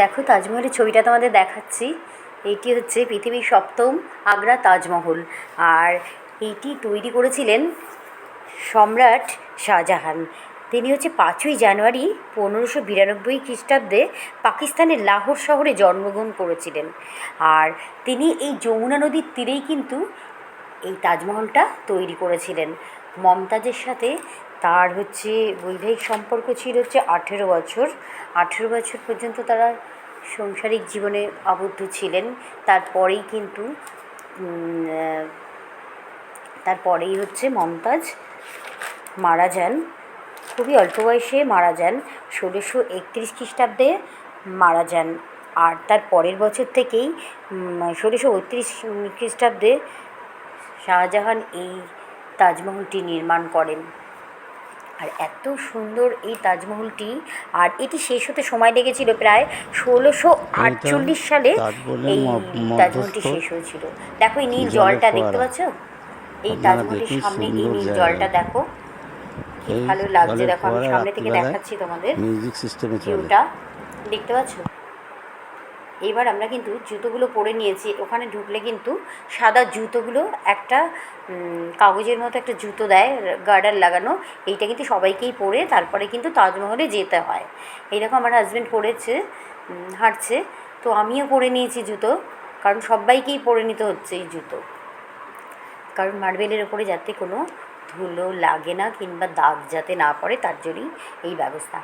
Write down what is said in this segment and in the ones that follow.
দেখো, তাজমহলের ছবিটা তোমাদের দেখাচ্ছি। এটি হচ্ছে পৃথিবীর সপ্তম আগ্রা তাজমহল। আর এইটি তৈরি করেছিলেন সম্রাট শাহজাহান। তিনি হচ্ছে পাঁচই জানুয়ারি পনেরোশো বিরানব্বই খ্রিস্টাব্দে পাকিস্তানের লাহোর শহরে জন্মগ্রহণ করেছিলেন। আর তিনি এই যমুনা নদীর তীরেই কিন্তু এই তাজমহলটা তৈরি করেছিলেন। মমতাজের সাথে তার হচ্ছে বৈবাহিক সম্পর্ক ছিল হচ্ছে আঠেরো বছর। আঠেরো বছর পর্যন্ত তারা সংসারিক জীবনে আবদ্ধ ছিলেন। তারপরেই কিন্তু তারপরেই হচ্ছে মমতাজ মারা যান। খুবই অল্প বয়সে মারা যান। ষোলোশো একত্রিশ খ্রিস্টাব্দে মারা যান। আর তার পরের বছর থেকেই ষোলোশো বত্রিশ খ্রিস্টাব্দে শাহজাহান এই তাজমহলটি নির্মাণ করেন। আর এত সুন্দর এই তাজমহলটি আর এটি শেষ হতে সময় লেগেছিল প্রায় ষোলোশো আটচল্লিশ সালে এই তাজমহলটি শেষ হয়েছিল। দেখো এই নীল জলটা দেখতে। পাচ্ছ? এই তাজমহলের সামনে এই নীল জলটা দেখো। ভালো লাগছে। দেখো আমি সামনে থেকে দেখাচ্ছি তোমাদের। মিউজিক সিস্টেমে ভিউটা দেখতে পাচ্ছ? এবার আমরা কিন্তু জুতোগুলো পরে নিয়েছি। ওখানে ঢুকলে কিন্তু সাদা জুতোগুলো একটা কাগজের মতো একটা জুতো দেয়, গার্ডার লাগানো। এইটা কিন্তু সবাইকেই পরে তারপরে কিন্তু তাজমহলে যেতে হয়। এইরকম আমার হাজব্যান্ড পরেছে হাঁটছে। তো আমিও পরে নিয়েছি জুতো, কারণ সবাইকেই পরে নিতে হচ্ছে এই জুতো। কারণ মার্বেলের ওপরে যাতে কোনো ধুলো লাগে না কিংবা দাগ যাতে না পড়ে, তার জন্যই এই ব্যবস্থা।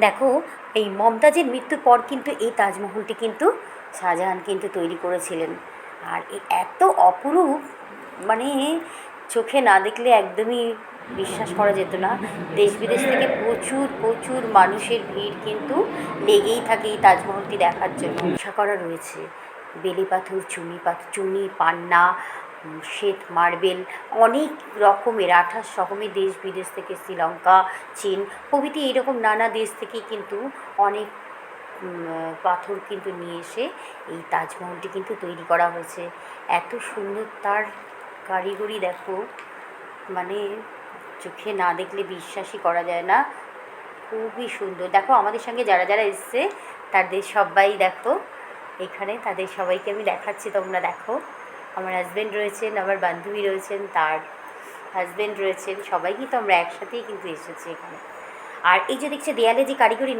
দেখো, এই মমতাজের মৃত্যুর পর কিন্তু এই তাজমহলটি কিন্তু শাহজাহান কিন্তু তৈরি করেছিলেন। আর এত অপরূপ মানে চোখে না দেখলে একদমই বিশ্বাস করা যেত না। দেশ বিদেশ থেকে প্রচুর প্রচুর মানুষের ভিড় কিন্তু লেগেই থাকে এই তাজমহলটি দেখার জন্য। আশা করা রয়েছে বেলে পাথর চুনি পাথর চুনি, পান্না শ্বেত মার্বেল অনেক রকমের আঠাশ রকমের দেশ বিদেশ থেকে শ্রীলঙ্কা, চীন প্রভৃতি এরকম নানা দেশ থেকে কিন্তু অনেক পাথর কিন্তু নিয়ে এসে এই তাজমহলটি কিন্তু তৈরি করা হয়েছে। এত সুন্দর তার কারিগরি দেখো মানে চোখে না দেখলে বিশ্বাসই করা যায় না। খুবই সুন্দর। দেখো আমাদের সঙ্গে যারা যারা এসছে, তাদের সবাই দেখো। এখানে তাদের সবাইকে আমি দেখাচ্ছি, তোমরা দেখো। আমার হাজব্যান্ড রয়েছেন, আমার বান্ধবী রয়েছেন, তার হাজব্যান্ড রয়েছেন, সবাই কিন্তু আমরা একসাথেই কিন্তু এসেছি এখানে। আর এই যে দেখছে, দেয়ালে যে কারিগরি